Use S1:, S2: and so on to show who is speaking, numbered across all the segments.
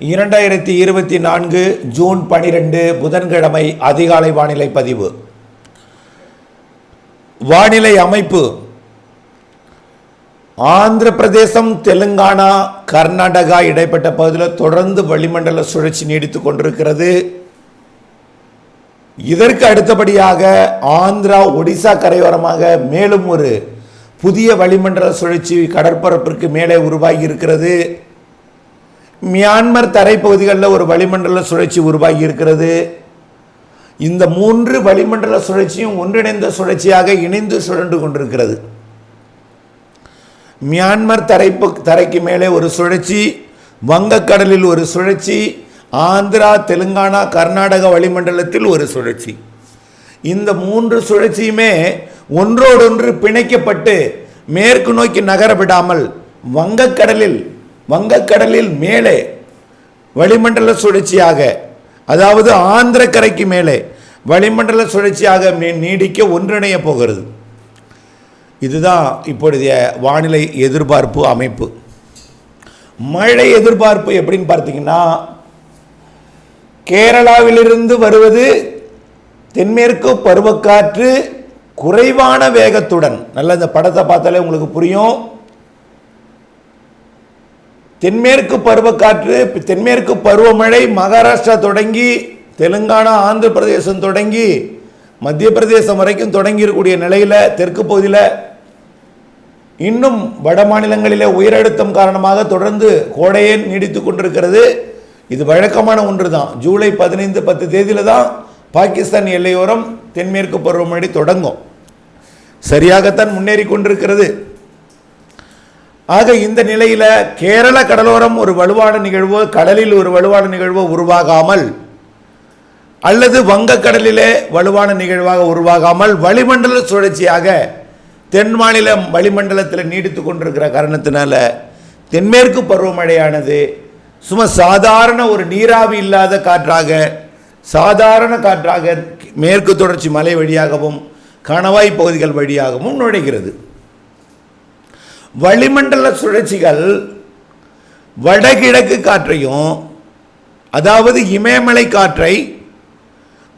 S1: இரண்டாயிரத்தி இருபத்தி நான்கு ஜூன் பனிரெண்டு புதன்கிழமை அதிகாலை வானிலை பதிவு. வானிலை அமைப்பு. ஆந்திர பிரதேசம் தெலுங்கானா கர்நாடகா இடைப்பட்ட பகுதியில் தொடர்ந்து வளிமண்டல சுழற்சி நீடித்துக் கொண்டிருக்கிறது. இதற்கு அடுத்தபடியாக ஆந்திரா ஒடிசா கரையோரமாக மேலும் ஒரு புதிய வளிமண்டல சுழற்சி கடற்பரப்பிற்கு மேலே உருவாகி இருக்கிறது. மியான்மர் தரைப்பகுதிகளில் ஒரு வளிமண்டல சுழற்சி உருவாகி இருக்கிறது இந்த மூன்று வளிமண்டல சுழற்சியும் ஒன்றிணைந்த சுழற்சியாக இணைந்து சுழன்று கொண்டிருக்கிறது. மியான்மர் தரைப்பு தரைக்கு மேலே ஒரு சுழற்சி வங்கக்கடலில் ஒரு சுழற்சி ஆந்திரா தெலுங்கானா கர்நாடக வளிமண்டலத்தில் ஒரு சுழற்சி. இந்த மூன்று சுழற்சியுமே ஒன்றோடொன்று பிணைக்கப்பட்டு மேற்கு நோக்கி நகர விடாமல் வங்கக்கடலில் வங்கக்கடலில் மேலே வளிமண்டல சுழற்சியாக அதாவது ஆந்திர கரைக்கு மேலே வளிமண்டல சுழற்சியாக நீடிக்க ஒன்றிணைய போகிறது. இதுதான் இப்பொழுதைய வானிலை எதிர்பார்ப்பு அமைப்பு. மழை எதிர்பார்ப்பு எப்படின்னு பார்த்தீங்கன்னா கேரளாவிலிருந்து வருவது தென்மேற்கு பருவக்காற்று குறைவான வேகத்துடன் நல்ல இந்த படத்தை பார்த்தாலே உங்களுக்கு புரியும். தென்மேற்கு பருவக்காற்று தென்மேற்கு பருவமழை மகாராஷ்டிரா தொடங்கி தெலுங்கானா ஆந்திர பிரதேசம் தொடங்கி மத்திய பிரதேசம் வரைக்கும் தொடங்கியிருக்கூடிய நிலையில் தெற்கு பகுதியில் இன்னும் வட மாநிலங்களிலே உயரழுத்தம் காரணமாக தொடர்ந்து கோடையே நீடித்து கொண்டிருக்கிறது. இது வழக்கமான ஒன்று தான் ஜூலை பதினைந்து பத்து தேதியில் தான் பாகிஸ்தான் எல்லையோரம் தென்மேற்கு பருவமழை தொடங்கும். சரியாகத்தான் முன்னேறி கொண்டிருக்கிறது. ஆக இந்த நிலையில் கேரள கடலோரம் ஒரு வலுவான நிகழ்வோ கடலில் ஒரு வலுவான நிகழ்வோ உருவாகாமல் அல்லது வங்கக்கடலிலே வலுவான நிகழ்வாக உருவாகாமல் வளிமண்டல சுழற்சியாக தென் மாநிலம் வளிமண்டலத்தில் நீடித்து கொண்டிருக்கிற காரணத்தினால தென்மேற்கு பருவமழையானது சும்மா சாதாரண ஒரு நீராவி இல்லாத காற்றாக சாதாரண காற்றாக மேற்கு தொடர்ச்சி மலை வழியாகவும் கணவாய் பகுதிகள் வழியாகவும் நுழைகிறது. வளிமண்டல சுழற்சிகள் வடகிழக்கு காற்றையும் அதாவது இமயமலை காற்றை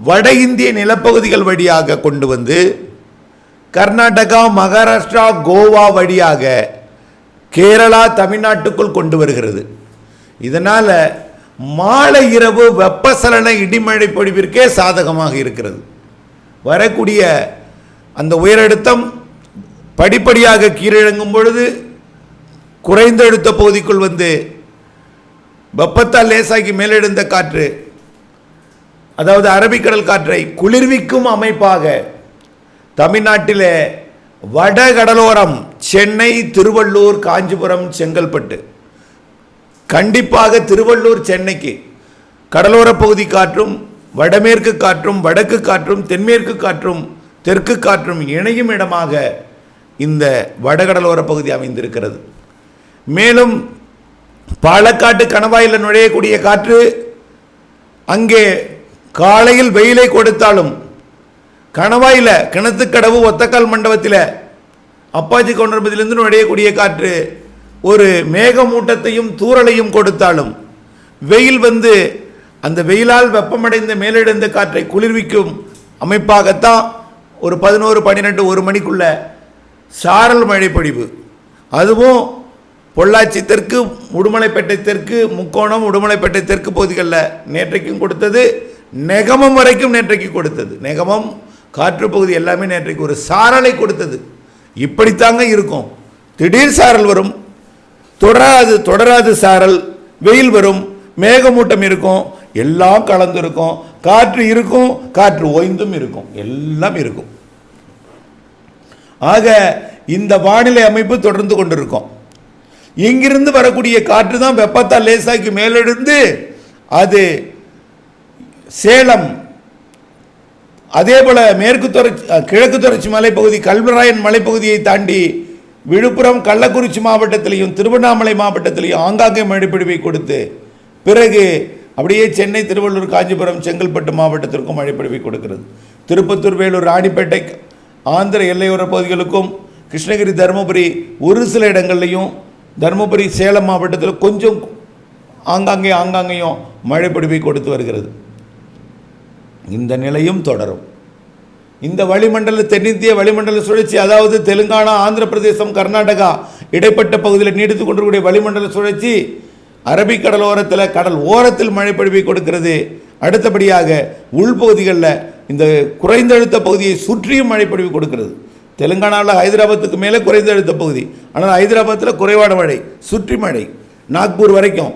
S1: வட இந்திய நிலப்பகுதிகள் வழியாக கொண்டு வந்து கர்நாடகா மகாராஷ்டிரா கோவா வழியாக கேரளா தமிழ்நாட்டுக்குள் கொண்டு வருகிறது. இதனால் மாலை இரவு வெப்பசலன இடிமழை பொழிவிற்கே சாதகமாக இருக்கிறது. வரக்கூடிய அந்த உயரழுத்தம் படிப்படியாக கீழிறங்கும் பொழுது குறைந்த அழுத்த பகுதிக்குள் வந்து வெப்பத்தால் லேசாகி மேலெழுந்த காற்று அதாவது அரபிக்கடல் காற்றை குளிர்விக்கும் அமைப்பாக தமிழ்நாட்டிலே வட கடலோரம் சென்னை திருவள்ளூர் காஞ்சிபுரம் செங்கல்பட்டு. கண்டிப்பாக திருவள்ளூர் சென்னைக்கு கடலோர பகுதி காற்றும் வடமேற்கு காற்றும் வடக்கு காற்றும் தென்மேற்கு காற்றும் தெற்கு காற்றும் இணையும் இடமாக இந்த வடகடலோர பகுதி அமைந்திருக்கிறது. மேலும் பாலக்காட்டு கணவாயில் நுழையக்கூடிய காற்று அங்கே காலையில் வெயிலை கொடுத்தாலும் கணவாயில் கிணத்துக்கடவு ஒத்தக்கால் மண்டபத்தில் அப்பாச்சி கொண்டிருப்பதிலிருந்து நுழையக்கூடிய காற்று ஒரு மேகமூட்டத்தையும் தூறலையும் கொடுத்தாலும் வெயில் வந்து அந்த வெயிலால் வெப்பமடைந்த மேலெழுந்த காற்றை குளிர்விக்கும் அமைப்பாகத்தான் ஒரு பதினோரு பன்னிரெண்டு ஒரு மணிக்குள்ளே சாரல் மழைப்பொழிவு. அதுவும் பொள்ளாச்சி தெற்கு உடுமலைப்பேட்டை தெற்கு முக்கோணம் உடுமலைப்பேட்டை தெற்கு பகுதிகளில் நேற்றைக்கும் கொடுத்தது நெகமம் வரைக்கும் நேற்றைக்கு கொடுத்தது. நெகமம் காற்று பகுதி எல்லாமே நேற்றைக்கு ஒரு சாரலை கொடுத்தது. இப்படித்தாங்க இருக்கும். திடீர் சாரல் வரும். தொடராது தொடராது சாரல். வெயில் வரும். மேகமூட்டம் இருக்கும். எல்லாம் கலந்து இருக்கும் காற்று இருக்கும். காற்று ஓய்ந்தும் இருக்கும். எல்லாம் இருக்கும். ஆக இந்த வானிலை அமைப்பு தொடர்ந்து கொண்டிருக்கும். இங்கிருந்து வரக்கூடிய காற்று தான் வெப்பத்தால் லேசாக்கி மேலெழுந்து அது சேலம் அதே போல் மேற்கு தொடர்ச்சி கிழக்கு தொடர்ச்சி மலைப்பகுதி கல்வராயன் மலைப்பகுதியை தாண்டி விழுப்புரம் கள்ளக்குறிச்சி மாவட்டத்திலையும் திருவண்ணாமலை மாவட்டத்திலையும் ஆங்காங்கே மழைப்பிடிவை கொடுத்து பிறகு அப்படியே சென்னை திருவள்ளூர் காஞ்சிபுரம் செங்கல்பட்டு மாவட்டத்திற்கும் மழைப்பிடிவை கொடுக்கிறது. திருப்பத்தூர் வேலூர் ராணிப்பேட்டை ஆந்திர எல்லையோர பகுதிகளுக்கும் கிருஷ்ணகிரி தருமபுரி ஒரு சில இடங்கள்லையும் தருமபுரி சேலம் மாவட்டத்தில் கொஞ்சம் ஆங்காங்கே ஆங்காங்கேயும் மழைப்பிடிவை கொடுத்து வருகிறது. இந்த நிலையும் தொடரும். இந்த வளிமண்டல தென்னிந்திய வளிமண்டல சுழற்சி அதாவது தெலுங்கானா ஆந்திர பிரதேசம் கர்நாடகா இடைப்பட்ட பகுதியில் நீடித்து கொண்டிருக்கூடிய வளிமண்டல சுழற்சி அரபிக்கடலோரத்தில் கடல் ஓரத்தில் மழை பொழிவை கொடுக்கிறது. அடுத்தபடியாக உள்பகுதிகளில் இந்த குறைந்த அழுத்த பகுதியை சுற்றியும் மழைப்பொழிவு கொடுக்கிறது. தெலுங்கானாவில் ஹைதராபாத்துக்கு மேலே குறைந்த அழுத்த பகுதி. ஆனால் ஹைதராபாத்தில் குறைவான மழை சுற்றி மழை. நாக்பூர் வரைக்கும்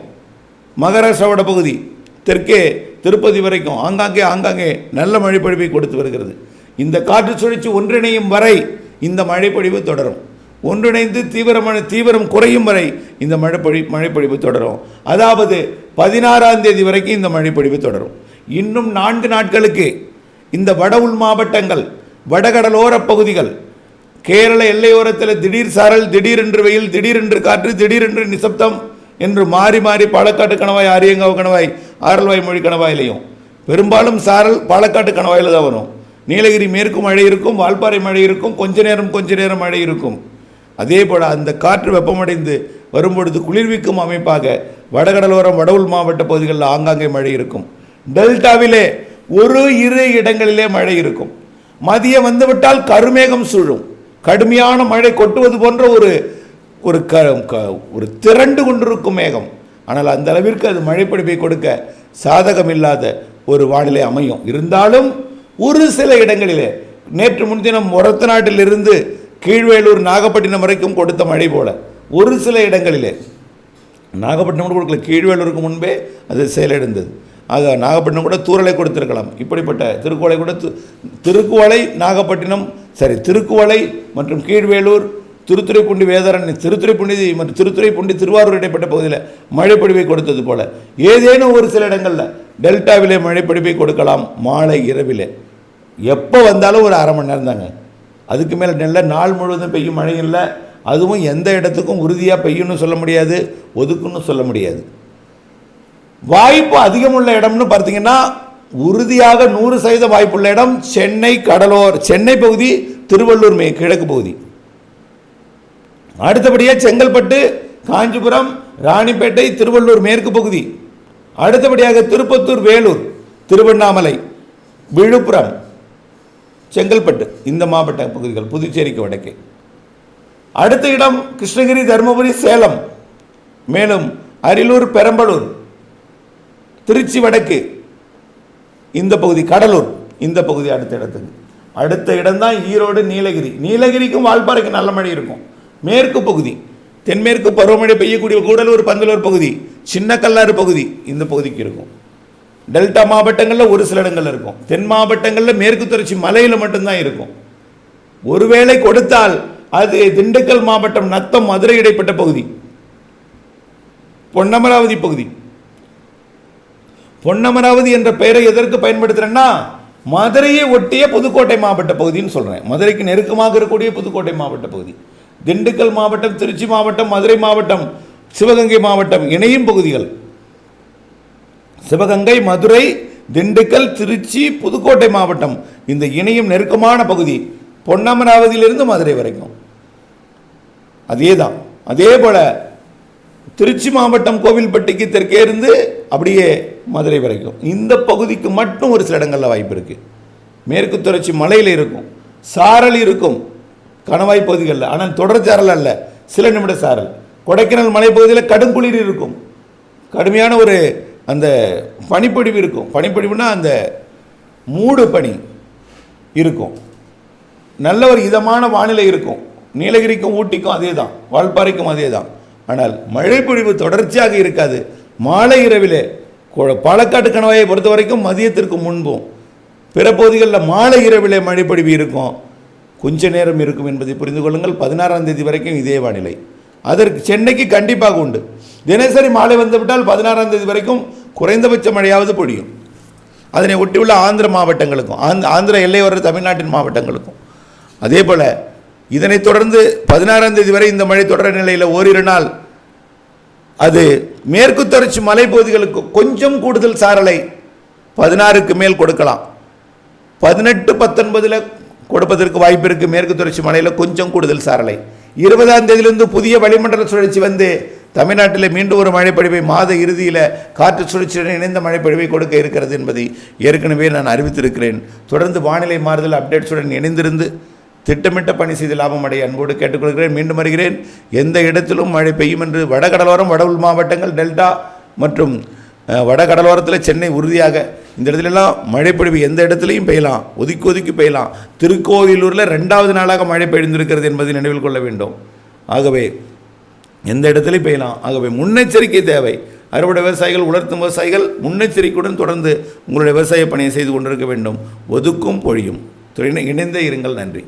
S1: மகாராஷ்டிராவோட பகுதி தெற்கே திருப்பதி வரைக்கும் ஆங்காங்கே ஆங்காங்கே நல்ல மழைப்பொழிவை கொடுத்து வருகிறது. இந்த காற்று சுழற்சி ஒன்றிணையும் வரை இந்த மழைப்பொழிவு தொடரும். ஒன்றிணைந்து தீவிரமான தீவிரம் குறையும் வரை இந்த மழைப்பொழி மழைப்பொழிவு தொடரும். அதாவது பதினாறாம் தேதி வரைக்கும் இந்த மழைப்பொழிவு தொடரும். இன்னும் நான்கு நாட்களுக்கு இந்த வட உள் மாவட்டங்கள் வடகடலோர பகுதிகள் கேரள எல்லையோரத்தில் திடீர் சாரல் திடீரென்று வெயில் திடீரென்று காற்று திடீரென்று நிசப்தம் என்று மாறி மாறி பாலக்காட்டு கணவாய் ஆரியங்காவு கணவாய் ஆரல்வாய் மொழி கணவாயிலையும். பெரும்பாலும் சாரல் பாலக்காட்டு கணவாயில் தான் வரும். நீலகிரி மேற்கு மழை இருக்கும் வால்பாறை மழை இருக்கும் கொஞ்ச நேரம் கொஞ்ச நேரம் மழை இருக்கும். அதே போல் அந்த காற்று வெப்பமடைந்து வரும்பொழுது குளிர்விக்கும் அமைப்பாக வடகடலோரம் வடவுள் மாவட்ட பகுதிகளில் ஆங்காங்கே மழை இருக்கும். டெல்டாவிலே ஒரு இரு இடங்களிலே மழை இருக்கும். மதியம் வந்துவிட்டால் கருமேகம் சூழும். கடுமையான மழை கொட்டுவது போன்ற ஒரு ஒரு க க- ஒரு திரண்டு கொண்டிருக்கும் மேகம். ஆனால் அந்த அளவிற்கு அது மழைப்பிடிப்பை கொடுக்க சாதகம் இல்லாத ஒரு வானிலை அமையும். இருந்தாலும் ஒரு சில இடங்களிலே நேற்று முன்தினம் முரத்த நாட்டிலிருந்து கீழ்வேலூர் நாகப்பட்டினம் வரைக்கும் கொடுத்த மழை போல ஒரு சில இடங்களிலே நாகப்பட்டினம் கொடுக்கல கீழ்வேலூருக்கு முன்பே அது செயலிழந்தது. ஆக நாகப்பட்டினம் கூட தூரலை கொடுத்திருக்கலாம். இப்படிப்பட்ட திருக்குவளை கூட திருக்குவளை நாகப்பட்டினம் சரி திருக்குவளை மற்றும் கீழ்வேலூர் திருத்துறைப்பூண்டி வேதாரண்ய திருத்துறைப்பூண்டி மற்றும் திருத்துறைப்பூண்டி திருவாரூர் இடைப்பட்ட பகுதியில் மழைப்பொழிவை கொடுத்தது போல. ஏதேனும் ஒரு சில இடங்களில் டெல்டாவிலே மழைப்பொழிவை கொடுக்கலாம் மாலை இரவிலே. எப்போ வந்தாலும் ஒரு அரை மணி நேரம் தாங்க அதுக்கு மேலே நல்ல நாள் முழுவதும் பெய்யும் மழை இல்லை. அதுவும் எந்த இடத்துக்கும் உறுதியாக பெய்யும்னு சொல்ல முடியாது ஒதுக்குன்னு சொல்ல முடியாது. வாய்ப்பு அதிகமுள்ள இடம்னு பார்த்தீங்கன்னா உறுதியாக நூறு சதவீத வாய்ப்புள்ள இடம் சென்னை கடலோர் சென்னை பகுதி திருவள்ளூர் மே கிழக்கு பகுதி. அடுத்தபடியாக செங்கல்பட்டு காஞ்சிபுரம் ராணிப்பேட்டை திருவள்ளூர் மேற்கு பகுதி. அடுத்தபடியாக திருப்பத்தூர் வேலூர் திருவண்ணாமலை விழுப்புரம் செங்கல்பட்டு இந்த மாவட்ட பகுதிகள் புதுச்சேரிக்கு வடக்கே. அடுத்த இடம் கிருஷ்ணகிரி தருமபுரி சேலம். மேலும் அரியலூர் பெரம்பலூர் திருச்சி வடக்கு. இந்த பகுதி கடலூர். இந்த பகுதி அடுத்த இடத்துக்கு. அடுத்த இடம்தான் ஈரோடு நீலகிரி. நீலகிரிக்கும் வால்பாறைக்கு நல்ல மழை இருக்கும். மேற்கு பகுதி. தென்மேற்கு பருவமழை பெய்யக்கூடிய கூடலூர் பந்தலூர் பகுதி. சின்ன கல்லாறு பகுதி. இந்த பகுதிக்கு இருக்கும். டெல்டா மாவட்டங்களில் ஒரு சில இடங்களில் இருக்கும். தென் மாவட்டங்களில் மேற்கு தொடர்ச்சி மலையில் மட்டும்தான் இருக்கும். ஒருவேளை கொடுத்தால் அது திண்டுக்கல் மாவட்டம் நத்தம் மதுரை இடைப்பட்ட பகுதி. பொன்னமராவதி பகுதி. பொன்னமராவதி என்ற பெயரை எதற்கு பயன்படுத்துகிறேன்னா மதுரையை ஒட்டிய புதுக்கோட்டை மாவட்ட பகுதின்னு சொல்றேன். மதுரைக்கு நெருக்கமாக இருக்கக்கூடிய புதுக்கோட்டை மாவட்ட பகுதி. திண்டுக்கல் மாவட்டம் திருச்சி மாவட்டம் மதுரை மாவட்டம் சிவகங்கை மாவட்டம் இணையும் பகுதிகள். சிவகங்கை மதுரை திண்டுக்கல் திருச்சி புதுக்கோட்டை மாவட்டம் இந்த இணையும் நெருக்கமான பகுதி பொன்னமராவதியிலிருந்து மதுரை வரைக்கும். அதே தான் அதே போல திருச்சி மாவட்டம் கோவில்பட்டிக்கு தெற்கே இருந்து அப்படியே மதுரை வரைக்கும். இந்த பகுதிக்கு மட்டும் ஒரு சில இடங்களில் வாய்ப்பு இருக்குது மேற்கு தொடர்ச்சி மலையில் இருக்கும். சாரல் இருக்கும். கணவாய் பகுதிகளில். ஆனால் தொடர் சாரல் அல்ல. சில நிமிட சாரல். கொடைக்கானல் மலைப்பகுதியில் கடும் குளிர் இருக்கும். கடுமையான ஒரு அந்த பனிப்பொழிவு இருக்கும். பனிப்பொழிவுனா அந்த மூடு பனி இருக்கும். நல்ல ஒரு இதமான வானிலை இருக்கும். நீலகிரிக்கும் ஊட்டிக்கும் அதே தான் வால்பாறைக்கும் அதே தான் ஆனால் மழை பொழிவு தொடர்ச்சியாக இருக்காது. மாலை இரவிலே பாலக்காட்டு கணவாயை பொறுத்த வரைக்கும் மதியத்திற்கு முன்பும் பிற பகுதிகளில் மாலை இரவிலே மழை பொழிவு இருக்கும். கொஞ்ச நேரம் இருக்கும் என்பதை புரிந்து கொள்ளுங்கள். பதினாறாம் தேதி வரைக்கும் இதே வானிலை. அதற்கு சென்னைக்கு கண்டிப்பாக உண்டு. தினசரி மாலை வந்துவிட்டால் பதினாறாம் தேதி வரைக்கும் குறைந்தபட்ச மழையாவது பொழியும். அதனை ஒட்டியுள்ள ஆந்திர மாவட்டங்களுக்கும் ஆந்த ஆந்திர எல்லையோர தமிழ்நாட்டின் மாவட்டங்களுக்கும். அதே போல் இதனைத் தொடர்ந்து பதினாறாம் தேதி வரை இந்த மழை தொடர் நிலையில் ஓரிரு நாள். அது மேற்கு தொடர்ச்சி மலைப்பகுதிகளுக்கு கொஞ்சம் கூடுதல் சாரலை பதினாறுக்கு மேல் கொடுக்கலாம். பதினெட்டு பத்தொன்பதில் கொடுப்பதற்கு வாய்ப்பு இருக்குது மேற்கு தொடர்ச்சி மலையில் கொஞ்சம் கூடுதல் சாரலை. இருபதாம் தேதியிலிருந்து புதிய வளிமண்டல சுழற்சி வந்து தமிழ்நாட்டில் மீண்டும் ஒரு மழைப்பொழிவை மாத இறுதியில் காற்று சுழற்சியுடன் இணைந்த மழைப்பொழிவை கொடுக்க இருக்கிறது என்பதை ஏற்கனவே நான் அறிவித்திருக்கிறேன். தொடர்ந்து வானிலை மாறுதல் அப்டேட்ஸுடன் இணைந்திருந்து திட்டமிட்ட பணி செய்து லாபம் அடைய அன்போடு கேட்டுக்கொள்கிறேன். மீண்டும் வருகிறேன். எந்த இடத்திலும் மழை பெய்யும் என்று வடகடலோரம் வட உள் மாவட்டங்கள் டெல்டா மற்றும் வடகடலோரத்தில் சென்னை உறுதியாக இந்த இடத்துலலாம் மழைப்பொழிவு எந்த இடத்துலையும் பெய்யலாம். ஒதுக்கி ஒதுக்கி பெய்யலாம். திருக்கோவிலூரில் ரெண்டாவது நாளாக மழை பெய்ந்திருக்கிறது என்பதை நினைவில் கொள்ள வேண்டும். ஆகவே எந்த இடத்துலையும் பெய்யலாம். ஆகவே முன்னெச்சரிக்கை தேவை. அறுவடை விவசாயிகள் உலர்த்தும் விவசாயிகள் முன்னெச்சரிக்கையுடன் தொடர்ந்து உங்களுடைய விவசாய பணியை செய்து கொண்டிருக்க வேண்டும். ஒதுக்கும் பொழியும். துணை- இணைந்தே இருங்கள். நன்றி.